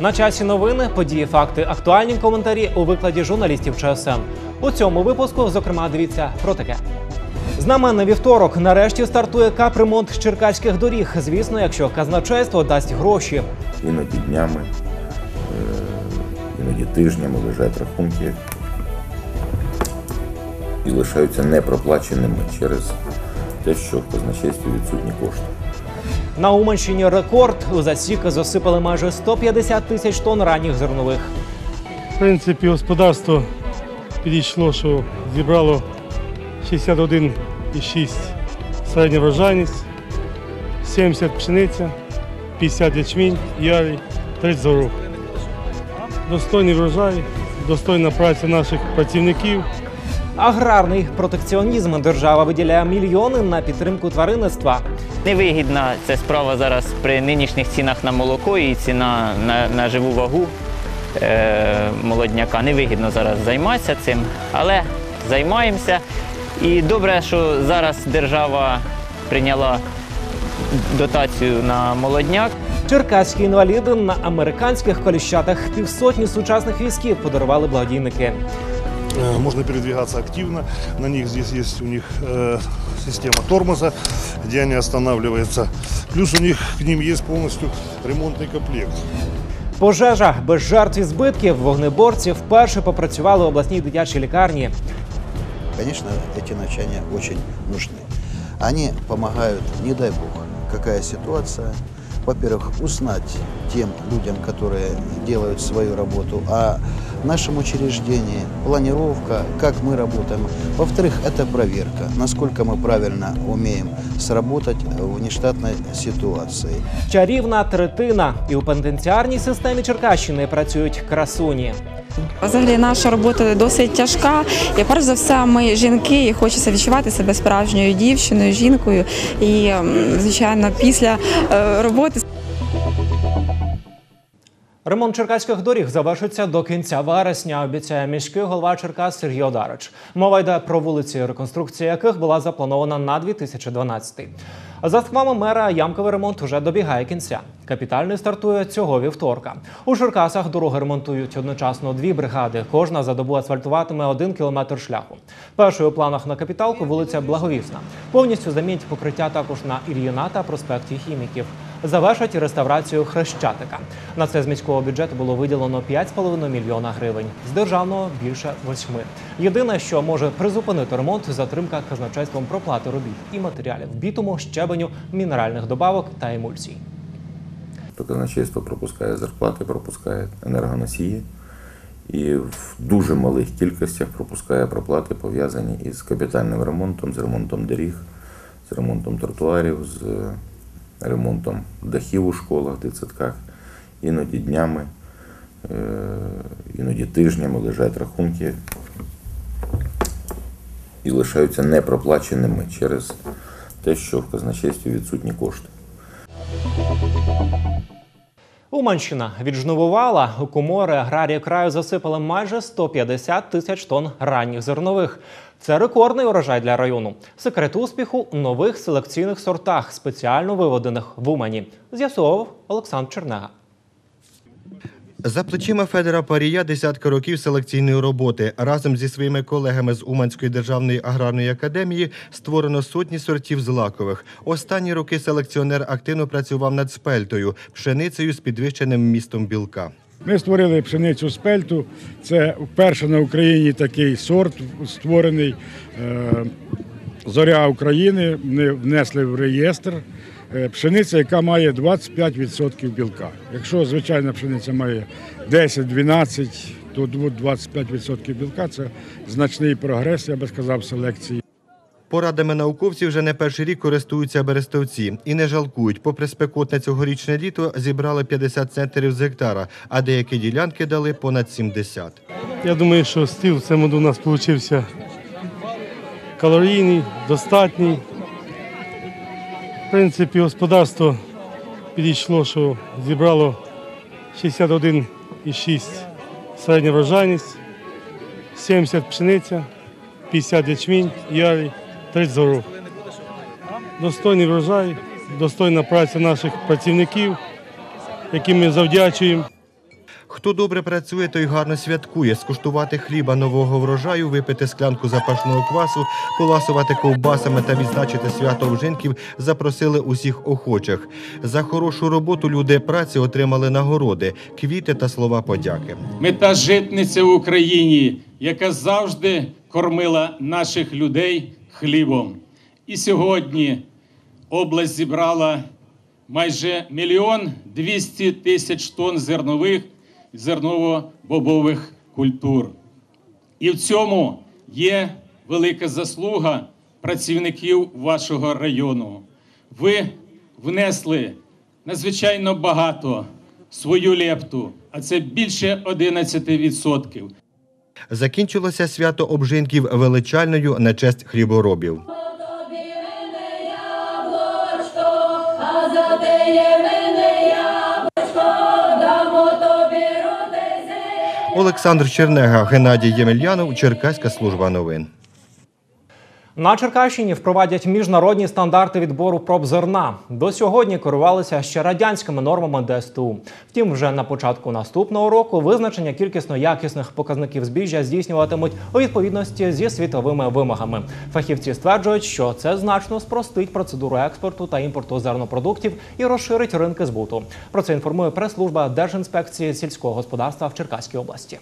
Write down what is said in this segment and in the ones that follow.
На часі новини, події, факти, актуальні коментарі у викладі журналістів ЧСН. У цьому випуску, зокрема, дивіться про таке. Знаменний вівторок нарешті стартує капремонт черкаських доріг. Звісно, якщо казначейство дасть гроші. іноді днями, е, іноді тижнями лежать рахунки і лишаються непроплаченими через те, що в казначействі відсутні кошти. На Уманщині рекорд у засік засипали майже 150 тисяч тонн ранніх зернових. В принципі, господарство підійшло, що зібрало 61,6 середня врожайність, 70 пшениця, 50 ячмінь, ярий, 30 зорох. Достойний врожай, достойна праця наших працівників. Аграрний протекціонізм держава виділяє мільйони на підтримку тваринництва. Невигідна ця справа зараз при нинішніх цінах на молоко і ціна на, на живу вагу е, молодняка. Невигідно зараз займатися цим, але займаємося. І добре, що зараз держава прийняла дотацію на молодняк. Черкаські інваліди на американських коліщатах півсотні сучасних візків подарували благодійники. Э, Можно передвигаться активно. На них здесь есть у них э, система тормоза, где они останавливаются. Плюс у них к ним есть полностью ремонтный комплект. Пожежа без жертв і збитків вогнеборці вперше попрацювали в обласній дитячій лікарні. Конечно, эти навчания очень нужны. Они помогают, не дай бог, какая ситуация. Во-первых, узнать тем людям, которые делают свою работу, о нашем учреждении, планировка, как мы работаем. Во-вторых, это проверка, насколько мы правильно умеем сработать в нештатной ситуации. Чарівна третина, і у пенітенціарній системі Черкащини працюють красуні. Взагалі наша робота досить тяжка. І перш за все, ми жінки і хочеться відчувати себе справжньою дівчиною, жінкою. І м, звичайно, після е, роботи Ремонт черкаських доріг завершиться до кінця вересня. Обіцяє міський голова Черкас Сергій Одарич. Мова йде про вулиці, реконструкція яких була запланована на 2012. За словами мера, ямковий ремонт уже добігає кінця. Капітальний стартує цього вівторка. У Черкасах дороги ремонтують одночасно дві бригади. Кожна за добу асфальтуватиме один кілометр шляху. Першою у планах на капіталку вулиця Благовісна. Повністю замінять покриття також на Ільїна та проспекті хіміків. Завершать реставрацію Хрещатика. На це з міського бюджету було виділено 5,5 мільйона гривень. З державного більше 8. Єдине, що може призупинити ремонт, затримка казначейством проплати робіт і матеріалів бітуму, щебеню, мінеральних добавок та емульсій. Казначейство пропускає зарплати, пропускає енергоносії і в дуже малих кількостях пропускає проплати, пов'язані із капітальним ремонтом, з ремонтом доріг, з ремонтом тротуарів, з ремонтом дахів у школах, дитсадках. Іноді днями, е, іноді тижнями лежать рахунки і лишаються непроплаченими через те, що в казначействі відсутні кошти. Уманщина віджнивувала у комори аграрії краю засипали майже 150 тисяч тонн ранніх зернових. Це рекордний урожай для району. Секрет успіху у нових селекційних сортах, спеціально виведених в Умані, з'ясував Олександр Чернега. За плечима Федора Парія десятка років селекційної роботи. Разом зі своїми колегами з Уманської державної аграрної академії створено сотні сортів злакових. Останні роки селекціонер активно працював над спельтою, пшеницею з підвищеним вмістом білка. Ми створили пшеницю з пельту. Це вперше на Україні такий сорт створений. Е, Зоря України Вони внесли в реєстр. Е, Пшениця, яка має 25% білка. Якщо звичайна пшениця має 10-12, то 25% білка це значний прогрес, я би сказав, селекції. Порадами науковців вже не перший рік користуються берестовці і не жалкують. Попри спекотне цьогорічне літо зібрали 50 центрів з гектара, а деякі ділянки дали понад 70. Я думаю, що стіл в цьому у нас вийшов калорійний, достатній. В принципі, господарство підійшло, що зібрало 61,6 середня врожайність, 70 пшениця, 50 ячмінь, ярий, 30 зорох. Достойний врожай, достойна праця наших працівників, яким ми завдячуємо. Хто добре працює, той гарно святкує. Скуштувати хліба нового врожаю, випити склянку запашного квасу, поласувати ковбасами та відзначити свято вжинків запросили усіх охочих. За хорошу роботу люди праці отримали нагороди, квіти та слова подяки. Ми та житниця в Україні, яка завжди кормила наших людей хлібом. І сьогодні область зібрала майже мільйон двісті тисяч тонн зернових зерново-бобових культур. І в цьому є велика заслуга працівників вашого району. Ви внесли надзвичайно багато свою лепту, а це більше 11%. Закінчилося свято обжинків величальною на честь хліборобів. Олександр Чернега, Геннадій Ємельянов, Черкаська служба новин. На Черкащині впровадять міжнародні стандарти відбору проб зерна. До сьогодні керувалися ще радянськими нормами ДСТУ. Втім, вже на початку наступного року визначення кількісно якісних показників збіжжя здійснюватимуть у відповідності зі світовими вимогами. Фахівці стверджують, що це значно спростить процедуру експорту та імпорту зернопродуктів і розширить ринки збуту. Про це інформує прес-служба Держінспекції сільського господарства в Черкаській області.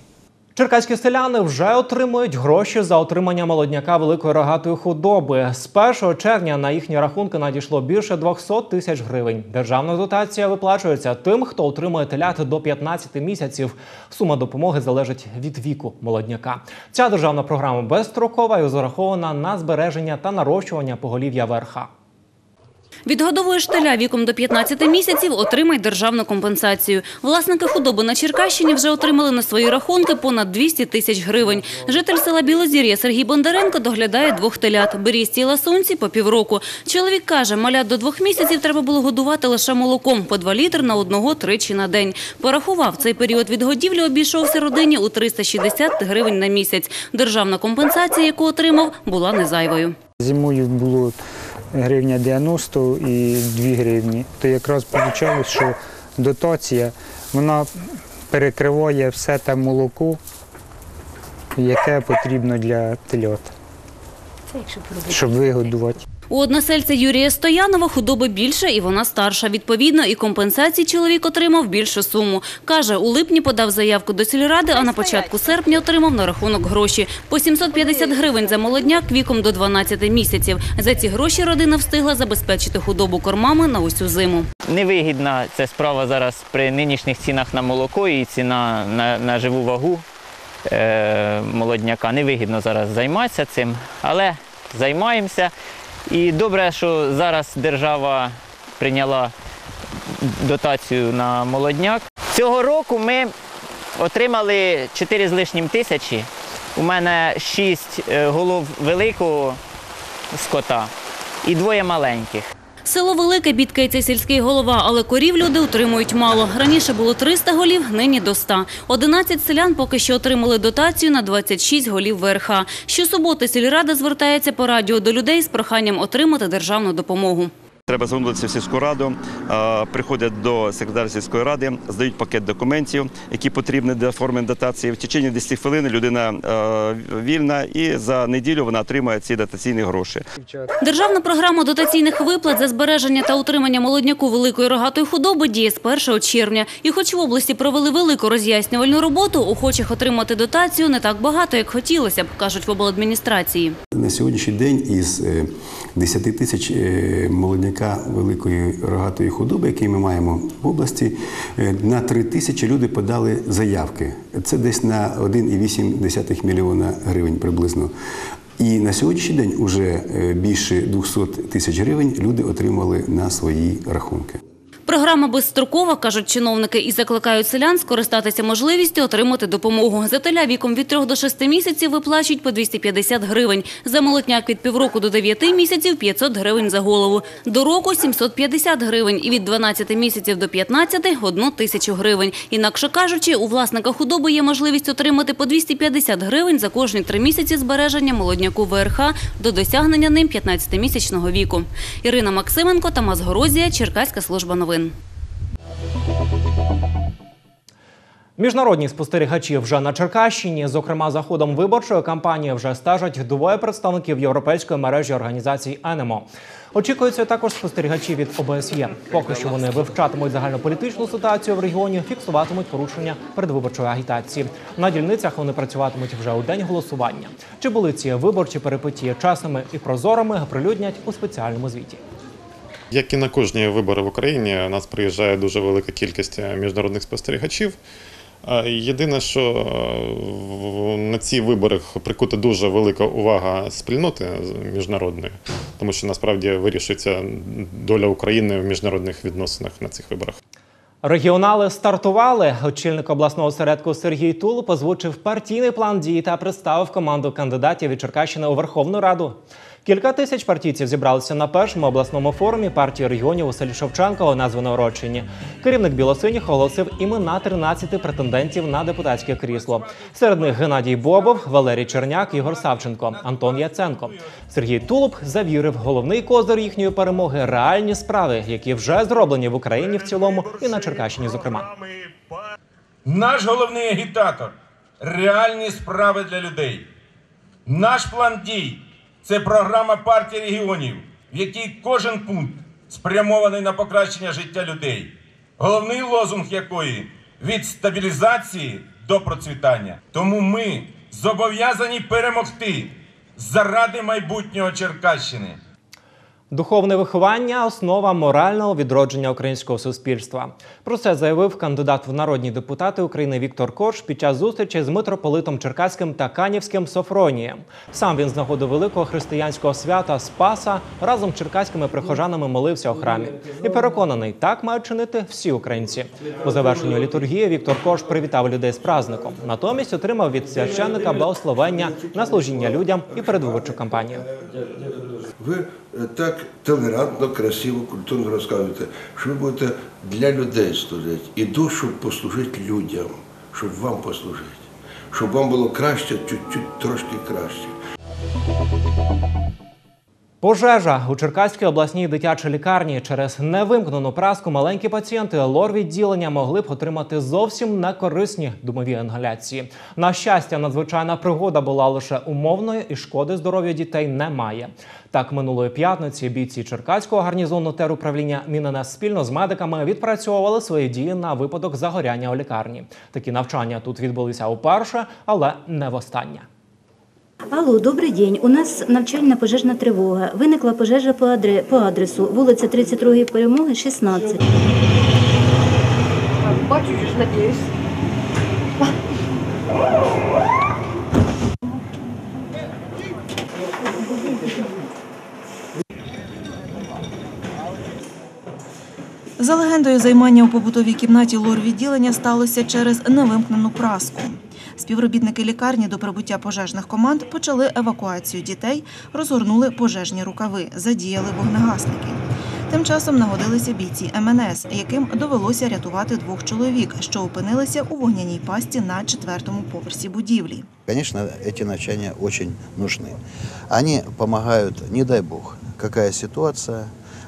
Черкаські селяни вже отримують гроші за отримання молодняка великої рогатої худоби. З 1 червня на їхні рахунки надійшло більше 200 тисяч гривень. Державна дотація виплачується тим, хто отримує телят до 15 місяців. Сума допомоги залежить від віку молодняка. Ця державна програма безстрокова і зарахована на збереження та нарощування поголів'я верха. Відгодовуєш теля віком до 15 місяців, отримай державну компенсацію. Власники худоби на Черкащині вже отримали на свої рахунки понад 200 тисяч гривень. Житель села Білозір'я Сергій Бондаренко доглядає двох телят. Берізці і ласунці по півроку. Чоловік каже, малят до двох місяців треба було годувати лише молоком по 2 літри на одного тричі на день. Порахував, цей період відгодівлі обійшовся родині у 360 гривень на місяць. Державна компенсація, яку отримав, була незайвою. Зимою було гривня 90 і 2 гривні. То якраз вийшло, що дотація вона перекриває все те молоко, яке потрібно для тельот, щоб вигодувати. У односельця Юрія Стоянова худоби більше і вона старша. Відповідно, і компенсації чоловік отримав більшу суму. Каже, у липні подав заявку до сільради, а на початку серпня отримав на рахунок гроші. По 750 гривень за молодняк віком до 12 місяців. За ці гроші родина встигла забезпечити худобу кормами на усю зиму. Невигідна ця справа зараз при нинішніх цінах на молоко і ціна на, на живу вагу е, молодняка. Невигідно зараз займатися цим, але займаємося. І добре, що зараз держава прийняла дотацію на молодняк. Цього року ми отримали 4 з лишнім тисячі. У мене 6 голов великого скота і двоє маленьких. Село Велике бідкається сільський голова, але корів люди утримують мало. Раніше було 300 голів, нині до 100. 11 селян поки що отримали дотацію на 26 голів ВРХ. Щосуботи сільрада звертається по радіо до людей з проханням отримати державну допомогу. Треба звернутися в сільську раду, приходять до секретаря сільської ради, здають пакет документів, які потрібні для оформлення дотації. В течение 10 хвилин людина вільна і за неділю вона отримує ці дотаційні гроші. Державна програма дотаційних виплат за збереження та утримання молодняку великої рогатої худоби діє з 1 червня. І хоч в області провели велику роз'яснювальну роботу, охочих отримати дотацію не так багато, як хотілося б, кажуть в обладміністрації. На сьогоднішній день із е, 10 тисяч е, молодняка великої рогатої худоби, який ми маємо в області, е, на 3 тисячі люди подали заявки. Це десь на 1,8 мільйона гривень приблизно. І на сьогоднішній день вже більше 200 тисяч гривень люди отримали на свої рахунки. Програма безстрокова, кажуть чиновники, і закликають селян скористатися можливістю отримати допомогу. За теля віком від 3 до 6 місяців виплачують по 250 гривень. За молотняк від півроку до 9 місяців – 500 гривень за голову. До року – 750 гривень і від 12 місяців до 15 – 1 тисячу гривень. Інакше кажучи, у власника худоби є можливість отримати по 250 гривень за кожні 3 місяці збереження молодняку ВРХ до досягнення ним 15-місячного віку. Ірина Максименко, Тамас Горозія, Черкаська служба новин. Міжнародні спостерігачі вже на Черкащині. Зокрема, за ходом виборчої кампанії вже стежать двоє представників європейської мережі організацій ЕНЕМО. Очікуються також спостерігачі від ОБСЄ. Поки що вони вивчатимуть загальнополітичну ситуацію в регіоні, фіксуватимуть порушення передвиборчої агітації. На дільницях вони працюватимуть вже у день голосування. Чи були ці виборчі перепиті чесними і прозорими, прилюднять у спеціальному звіті. Як і на кожні вибори в Україні, у нас приїжджає дуже велика кількість міжнародних спостерігачів. Е, Єдине, що е, на ці вибори прикута дуже велика увага спільноти міжнародної, тому що насправді вирішується доля України в міжнародних відносинах на цих виборах. Регіонали стартували. Очільник обласного осередку Сергій Тулуб озвучив партійний план дій та представив команду кандидатів від Черкащини у Верховну Раду. Кілька тисяч партійців зібралися на першому обласному форумі партії регіонів у селі Шевченка у Звенигородчині. Керівник білосиніх оголосив імена 13 претендентів на депутатське крісло. Серед них Геннадій Бобов, Валерій Черняк, Ігор Савченко, Антон Яценко. Сергій Тулуб завірив, головний козир їхньої перемоги реальні справи, які вже зроблені в Україні в цілому і на Черкащині, зокрема. Наш головний агітатор реальні справи для людей. Наш план дій це програма партії регіонів, в якій кожен пункт спрямований на покращення життя людей. Головний лозунг якої від стабілізації до процвітання. Тому ми зобов'язані перемогти заради майбутнього Черкащини. Духовне виховання основа морального відродження українського суспільства. Про це заявив кандидат в народні депутати України Віктор Корж під час зустрічі з митрополитом Черкаським та Канівським Софронієм. Сам він з нагоди великого християнського свята Спаса разом з черкаськими прихожанами молився у храмі. І переконаний, так мають чинити всі українці. По завершенню літургії Віктор Корж привітав людей з праздником. Натомість отримав від священника благословення на служіння людям і передвиборчу кампанію. Е, так толерантно, красиво, культурно розказуєте, що ви будете для людей служити. і щоб послужити людям, щоб вам послужити, щоб вам було краще, чуть-чуть трошки краще. Пожежа у Черкаській обласній дитячій лікарні через невимкнену праску маленькі пацієнти лор-відділення могли б отримати зовсім некорисні думові інгаляції. На щастя, надзвичайна пригода була лише умовною і шкоди здоров'ю дітей немає. Так, минулої п'ятниці бійці Черкаського гарнізону теруправління МінНС спільно з медиками відпрацьовували свої дії на випадок загоряння у лікарні. Такі навчання тут відбулися уперше, але не востаннє. Алло, добрий день. У нас навчальна пожежна тривога. Виникла пожежа по, адре... по адресу вулиця 32 Перемоги, 16. Бачу, ж надіюсь. За легендою, займання у побутовій кімнаті лор-відділення сталося через невимкнену праску. Співробітники лікарні до прибуття пожежних команд почали евакуацію дітей, розгорнули пожежні рукави, задіяли вогнегасники. Тим часом нагодилися бійці МНС, яким довелося рятувати двох чоловік, що опинилися у вогняній пасті на четвертому поверсі будівлі. Конечно, эти навчания очень нужны. Они помогают, не дай бог, какая ситуация,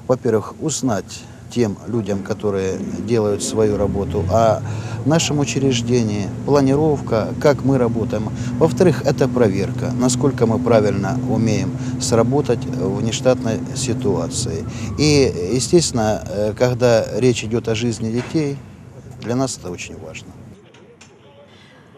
во-первых, узнать тем людям, которые делают свою работу, о нашем учреждении, планировка, как мы работаем. Во-вторых, это проверка, насколько мы правильно умеем сработать в нештатной ситуации. И, естественно, э, когда речь идет о жизни детей, для нас это очень важно.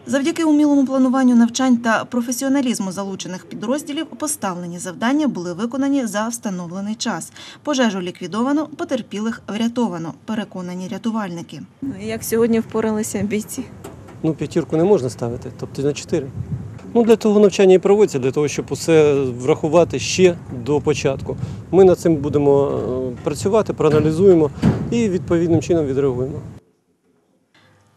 Завдяки умілому плануванню навчань та професіоналізму залучених підрозділів поставлені завдання були виконані за встановлений час. Пожежу ліквідовано, потерпілих врятовано, переконані рятувальники. Як сьогодні впоралися бійці? Ну, п'ятірку не можна ставити, тобто на чотири. Ну, для того навчання і проводиться, для того, щоб усе врахувати ще до початку. Ми над цим будемо е, працювати, проаналізуємо і відповідним чином відреагуємо.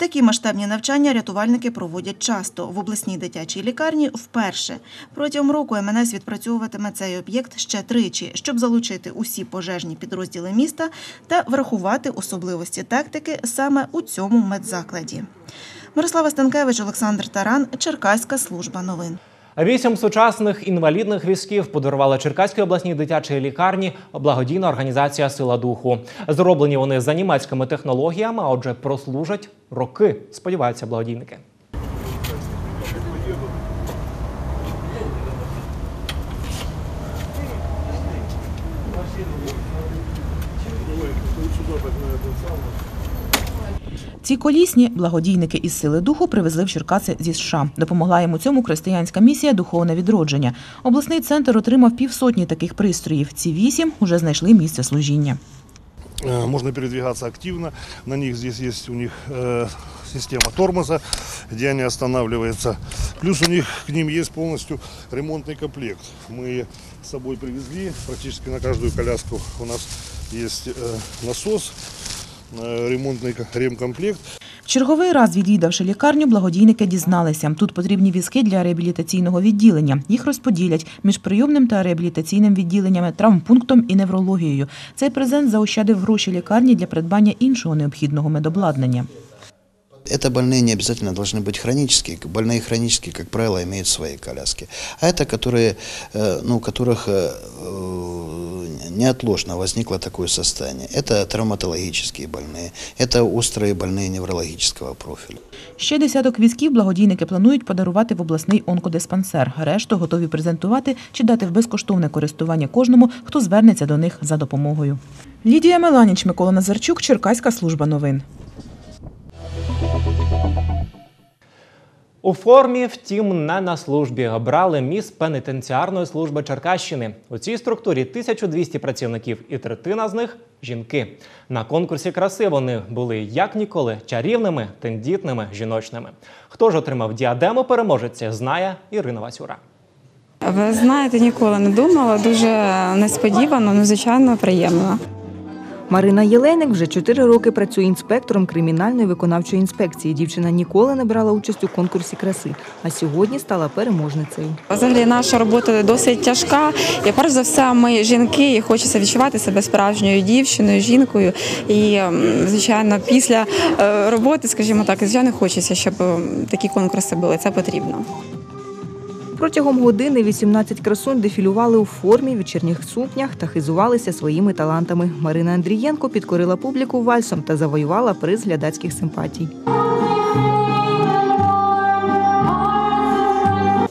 Такі масштабні навчання рятувальники проводять часто в обласній дитячій лікарні вперше. Протягом року МНС відпрацьовуватиме цей об'єкт ще тричі, щоб залучити усі пожежні підрозділи міста та врахувати особливості тактики саме у цьому медзакладі. Мирослава Станкевич, Олександр Таран, Черкаська служба новин. Вісім сучасних інвалідних візків подарувала Черкаській обласній дитячій лікарні благодійна організація Сила духу. Зроблені вони за німецькими технологіями, а отже, прослужать роки. Сподіваються благодійники. Ці колісні благодійники із сили духу привезли в Черкаси зі США. Допомогла їм у цьому християнська місія Духовне відродження. Обласний центр отримав півсотні таких пристроїв. Ці вісім уже знайшли місце служіння. Э, Можно передвигаться активно. На них здесь есть у них э, система тормоза, где они останавливаются. Плюс у них к ним есть полностью ремонтный комплект. Мы с собой привезли практически на каждую коляску у нас есть э, насос, э, ремонтный ко- ремкомплект. В черговий раз, відвідавши лікарню, благодійники дізналися, тут потрібні візки для реабілітаційного відділення. Їх розподілять між прийомним та реабілітаційним відділеннями, травмпунктом і неврологією. Цей презент заощадив гроші лікарні для придбання іншого необхідного медобладнання. Это больные не обязательно должны быть хронические. Больные хронические, как правило, имеют свои коляски. А это, которые, э, ну, у которых э, э, неотложно возникло такое состояние. Это травматологические больные, это острые больные неврологического профиля. Ще десяток візків благодійники планують подарувати в обласний онкодиспансер. Решту готові презентувати чи дати в безкоштовне користування кожному, хто звернеться до них за допомогою. Лідія Меланіч, Микола Назарчук, Черкаська служба новин. У формі, втім, не на службі обрали міс пенітенціарної служби Черкащини. У цій структурі 1200 працівників, і третина з них жінки. На конкурсі краси вони були як ніколи чарівними, тендітними, жіночними. Хто ж отримав діадему переможеться, знає Ірина Васюра. Ви знаєте, ніколи не думала. Дуже несподівано, ну звичайно, приємно. Марина Єленик вже чотири роки працює інспектором кримінальної виконавчої інспекції. Дівчина ніколи не брала участь у конкурсі краси, а сьогодні стала переможницею. Взагалі наша робота досить тяжка. І перш за все, ми жінки, і хочеться відчувати себе справжньою дівчиною, жінкою. І звичайно, після е, роботи, скажімо так, звичайно, хочеться, щоб такі конкурси були. Це потрібно. Протягом години 18 красунь дефілювали у формі, вечірніх сукнях та хизувалися своїми талантами. Марина Андрієнко підкорила публіку вальсом та завоювала приз глядацьких симпатій.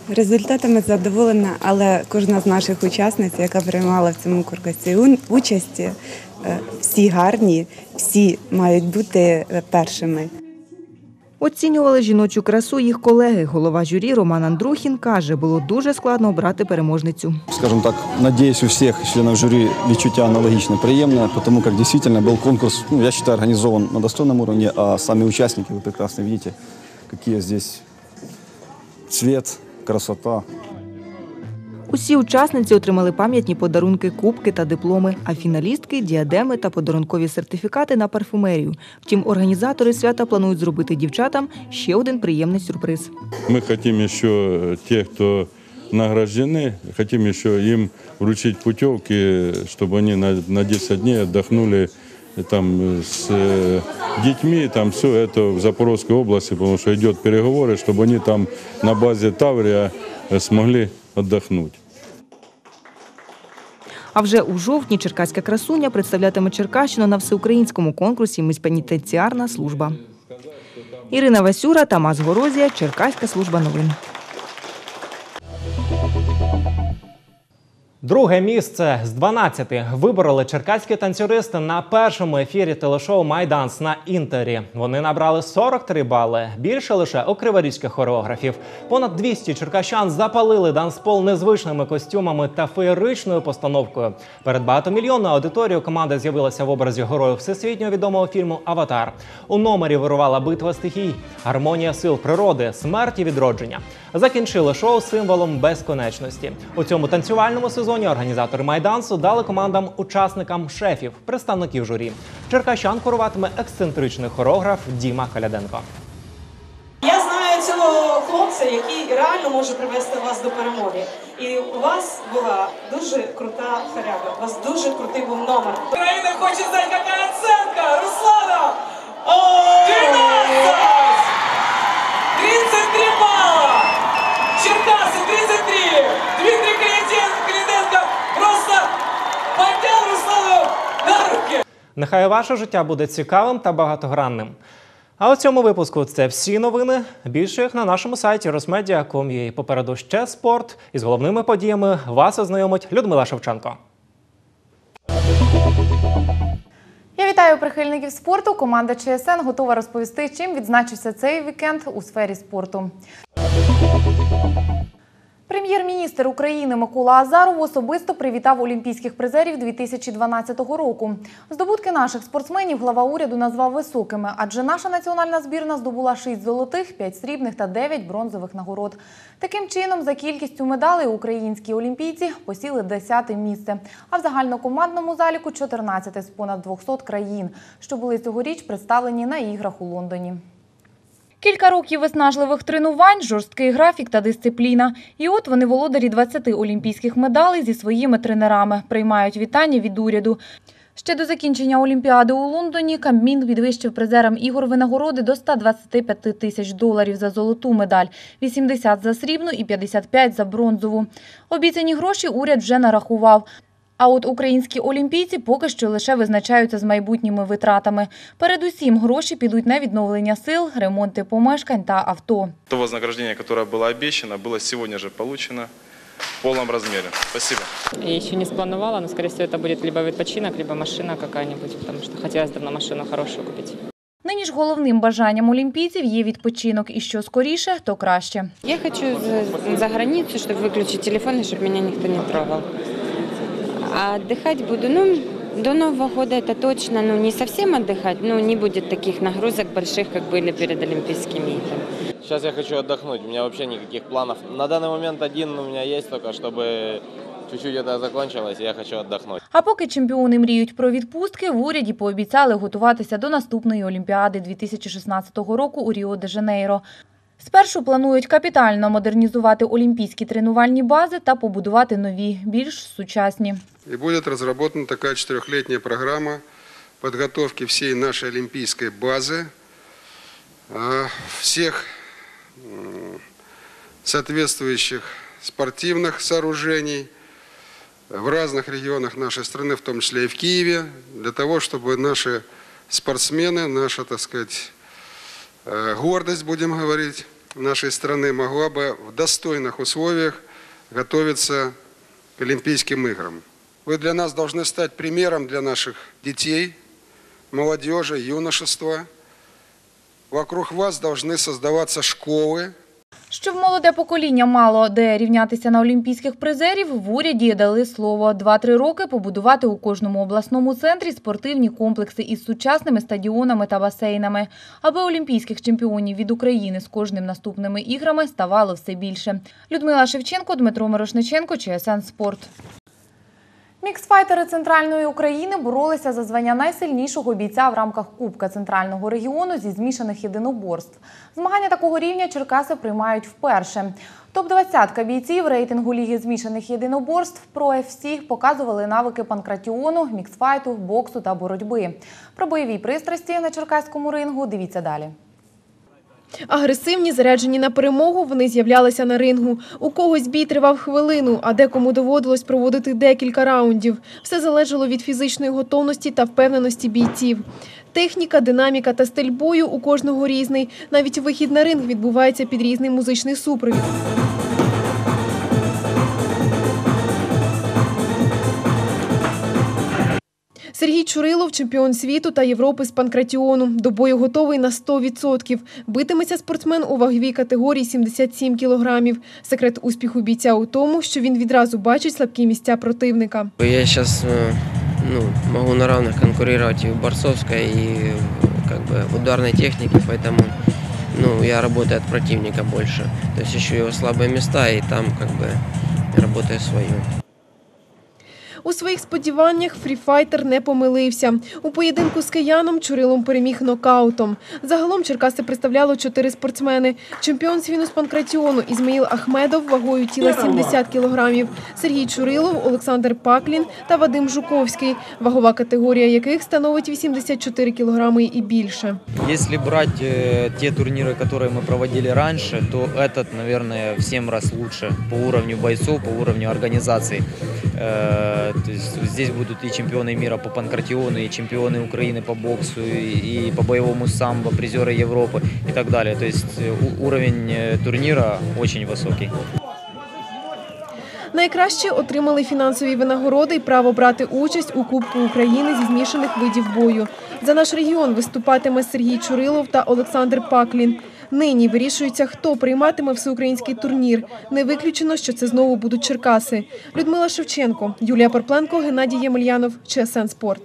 Результатами задоволена, але кожна з наших учасниць, яка приймала в цьому конкурсі участь, е, всі гарні, всі мають бути е, першими. Оцінювали жіночу красу їх колеги. Голова журі Роман Андрухін каже, було дуже складно обрати переможницю. скажем так, надіюсь, у всіх членів журі відчуття аналогічне, приємне, тому як дійсно був конкурс, ну, я вважаю, организован на достойному рівні, а самі учасники ви прекрасно бачите, які здесь цвет, красота. Усі учасниці отримали пам'ятні подарунки, кубки та дипломи, а фіналістки діадеми та подарункові сертифікати на парфумерію. Втім, організатори свята планують зробити дівчатам ще один приємний сюрприз. Мы хотим еще тех, кто награждены, хотим еще им вручить путевки, чтобы они на, на 10 дней отдохнули э, там с э, детьми, там все это в Запорожской области, потому что идет переговоры, чтобы они там на базе Таврия э, смогли отдохнуть. А вже у жовтні черкаська красуня представлятиме Черкащину на всеукраїнському конкурсі «Міс пенітенціарна служба. Ірина Васюра, Тамас Горозія, Черкаська служба новин. Друге місце з 12 вибороли черкаські танцюристи на першому ефірі телешоу Майданс на інтері. Вони набрали 43 бали. Більше лише у криворізьких хореографів. Понад 200 черкащан запалили данспол незвичними костюмами та феєричною постановкою. Перед багатомільйонною аудиторією команда з'явилася в образі героїв всесвітньо відомого фільму Аватар. У номері вирувала битва стихій, гармонія сил природи, смерть і відродження. Закінчили шоу символом безконечності. У цьому танцювальному сезоні організатори майдансу дали командам учасникам шефів, представників журі. Черкащан куруватиме ексцентричний хореограф Діма Каляденко. Я знаю цього хлопця, який реально може привести вас до перемоги. І у вас була дуже крута харяга, у вас дуже крутий був номер. Україна хоче знати, яка оценка! Руслана! О! 12! 33 балла! Черкаси 33 Нехай ваше життя буде цікавим та багатогранним. А у цьому випуску це всі новини. Більше їх на нашому сайті rosmedia.com.ua. Попереду ще спорт. Із головними подіями вас ознайомить Людмила Шевченко. Я вітаю прихильників спорту. Команда ЧСН готова розповісти, чим відзначився цей вікенд у сфері спорту. Прем'єр-міністр України Микола Азаров особисто привітав олімпійських призерів 2012 року. Здобутки наших спортсменів глава уряду назвав високими, адже наша національна збірна здобула 6 золотих, 5 срібних та 9 бронзових нагород. Таким чином, за кількістю медалей українські олімпійці посіли 10 місце, а в загальнокомандному заліку 14 з понад 200 країн, що були цьогоріч представлені на іграх у Лондоні. Кілька років виснажливих тренувань, жорсткий графік та дисципліна. І от вони володарі 20 олімпійських медалей зі своїми тренерами приймають вітання від уряду. Ще до закінчення Олімпіади у Лондоні Кабмін підвищив призерам ігор винагороди до 125 тисяч доларів за золоту медаль, 80 за срібну і 55 за бронзову. Обіцяні гроші уряд вже нарахував. А от українські олімпійці поки що лише визначаються з майбутніми витратами. Передусім, гроші підуть на відновлення сил, ремонти помешкань та авто. То вознаграждение, которое было обещано, было сегодня же получено в полном размере. Спасибо. Я еще не сплановала, но, скорее всего, это будет либо відпочинок, либо машина какая-нибудь, потому что хотелось давно машину хорошую купить. Нині ж головним бажанням олімпійців є відпочинок. І що скоріше, то краще. Я хочу за, за границу, чтобы выключить телефон и чтобы меня никто не трогал. А отдыхать буду, ну, до Нового года это точно, ну, не совсем отдыхать, но не будет таких нагрузок больших, как были перед Олимпийскими играми. Сейчас я хочу отдохнуть, у меня вообще никаких планов. На данный момент один у меня есть только, чтобы чуть-чуть это закончилось, и я хочу отдохнуть. А поки чемпіони мріють про відпустки, в уряді пообіцяли готуватися до наступної Олімпіади 2016 року у Ріо-де-Жанейро. Спершу планують капітально модернізувати олімпійські тренувальні бази та побудувати нові, більш сучасні. И будет разработана такая четырехлетняя программа подготовки всей нашей олимпийской базы, а, всех м, соответствующих спортивных сооружений в разных регионах нашей страны, в том числе и в Киеве, для того, чтобы наши спортсмены, наша, так сказать, э, гордость, будем говорить, нашей страны могла бы в достойных условиях готовиться к Олимпийским играм. Вы для нас должны стать примером для наших детей, молодежи, юношества. Вокруг вас должны создаваться школы, Щоб молоде покоління мало де рівнятися на олімпійських призерів, в уряді дали слово 2-3 роки побудувати у кожному обласному центрі спортивні комплекси із сучасними стадіонами та басейнами, аби олімпійських чемпіонів від України з кожним наступними іграми ставало все більше. Людмила Шевченко, Дмитро Мирошниченко, ЧСН Спорт. Міксфайтери центральної України боролися за звання найсильнішого бійця в рамках Кубка центрального регіону зі змішаних єдиноборств. Змагання такого рівня Черкаси приймають вперше. Топ-20 бійців рейтингу Ліги змішаних єдиноборств про FC показували навики панкратіону, міксфайту, боксу та боротьби. Про бойові пристрасті на черкаському рингу дивіться далі. Агресивні, заряджені на перемогу, вони з'являлися на рингу. У когось бій тривав хвилину, а декому доводилось проводити декілька раундів. Все залежало від фізичної готовності та впевненості бійців. Техніка, динаміка та стиль бою у кожного різний. Навіть вихід на ринг відбувається під різний музичний супровід. Сергій Чурилов, чемпіон світу та Європи з панкратіону. До бою готовий на 100%. Битиметься спортсмен у ваговій категорії 77 кілограмів. Секрет успіху бійця у тому, що він відразу бачить слабкі місця противника. Я сейчас ну, могу на равных конкурировать и в борцовской, и как бы в ударной технике, поэтому ну, я работаю от противника больше. То есть ищу его слабые места и там как бы работаю свое. У своїх сподіваннях фріфайтер не помилився. У поєдинку з кияном Чурилом переміг нокаутом. Загалом Черкаси представляло чотири спортсмени. Чемпіон свіну з панкратіону Ізмаїл Ахмедов вагою тіла 70 кілограмів, Сергій Чурилов, Олександр Паклін та Вадим Жуковський, вагова категорія яких становить 84 кілограми і більше. Если брать э, те турниры, которые мы проводили раньше, то этот, наверное, в 7 раз лучше по уровню бойцов, по уровню организации. Э, То есть здесь будут и чемпионы мира по панкратиону, и чемпионы Украины по боксу, и, и по боевому самбо, призеры Европы и так далее. То есть э, у- уровень э, турнира очень высокий. Найкраще отримали фінансові винагороди і право брати участь у Кубку України зі змішаних видів бою. За наш регіон виступатиме Сергій Чурилов та Олександр Паклін. Нині вирішується, хто прийматиме всеукраїнський турнір. Не виключено, що це знову будуть Черкаси. Людмила Шевченко, Юлія Парпленко, Геннадій Ємельянов, ЧСН Спорт.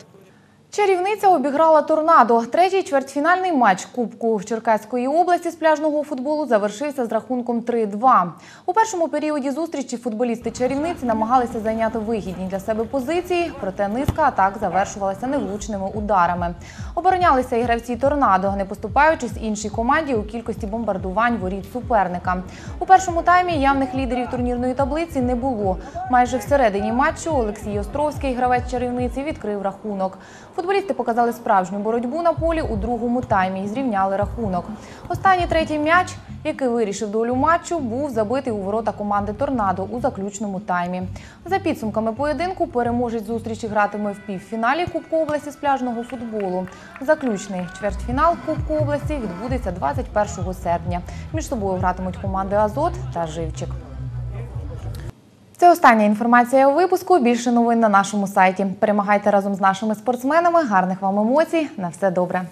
Чарівниця обіграла торнадо. Третій чвертьфінальний матч Кубку в Черкаської області з пляжного футболу завершився з рахунком 3-2. У першому періоді зустрічі футболісти чарівниці намагалися зайняти вигідні для себе позиції, проте низка атак завершувалася невлучними ударами. Оборонялися і гравці торнадо, не поступаючись іншій команді у кількості бомбардувань воріт суперника. У першому таймі явних лідерів турнірної таблиці не було. Майже всередині матчу Олексій Островський, гравець чарівниці, відкрив рахунок. Футболісти показали справжню боротьбу на полі у другому таймі і зрівняли рахунок. Останній третій м'яч, який вирішив долю матчу, був забитий у ворота команди Торнадо у заключному таймі. За підсумками поєдинку, переможець зустрічі гратиме в півфіналі Кубку області з пляжного футболу. Заключний чвертьфінал Кубку області відбудеться 21 серпня. Між собою гратимуть команди Азот та Живчик. Це остання інформація у випуску. Більше новин на нашому сайті. Перемагайте разом з нашими спортсменами. Гарних вам емоцій. На все добре.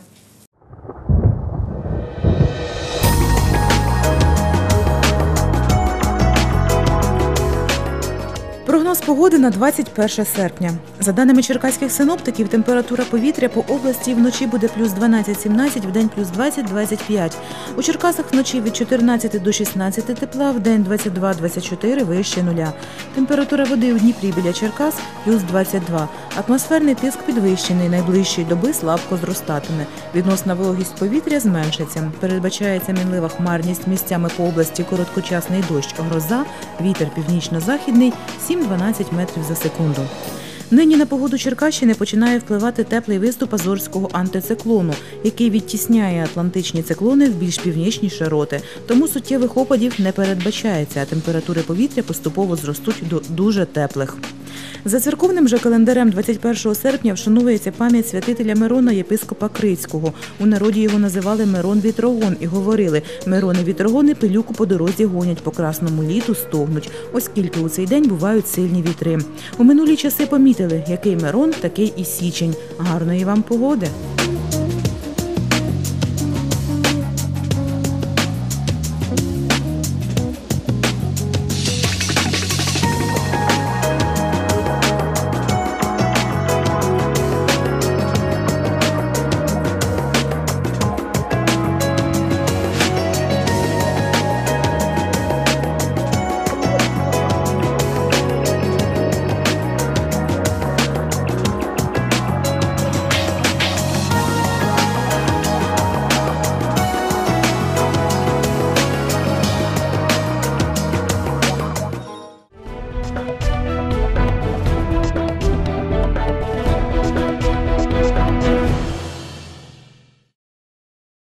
Прогноз погоди на 21 серпня. За даними черкаських синоптиків, температура повітря по області вночі буде плюс 12-17, вдень плюс 20-25. У Черкасах вночі від 14 до 16 тепла, вдень 22-24 вище нуля. Температура води у Дніпрі біля Черкас плюс 22. Атмосферний тиск підвищений, найближчої доби слабко зростатиме. Відносна вологість повітря зменшиться. Передбачається мінлива хмарність місцями по області, короткочасний дощ, гроза, вітер північно-західний 7-12 метрів за секунду. Нині на погоду Черкащини починає впливати теплий виступ азорського антициклону, який відтісняє атлантичні циклони в більш північні широти. Тому суттєвих опадів не передбачається, а температури повітря поступово зростуть до дуже теплих. За церковним же календарем 21 серпня вшановується пам'ять святителя Мирона єпископа Крицького. У народі його називали Мирон Вітрогон і говорили: Мирони Вітрогони пилюку по дорозі гонять, по красному літу стогнуть, оскільки у цей день бувають сильні вітри. У минулі часи помітили, який Мирон, такий і січень. Гарної вам погоди!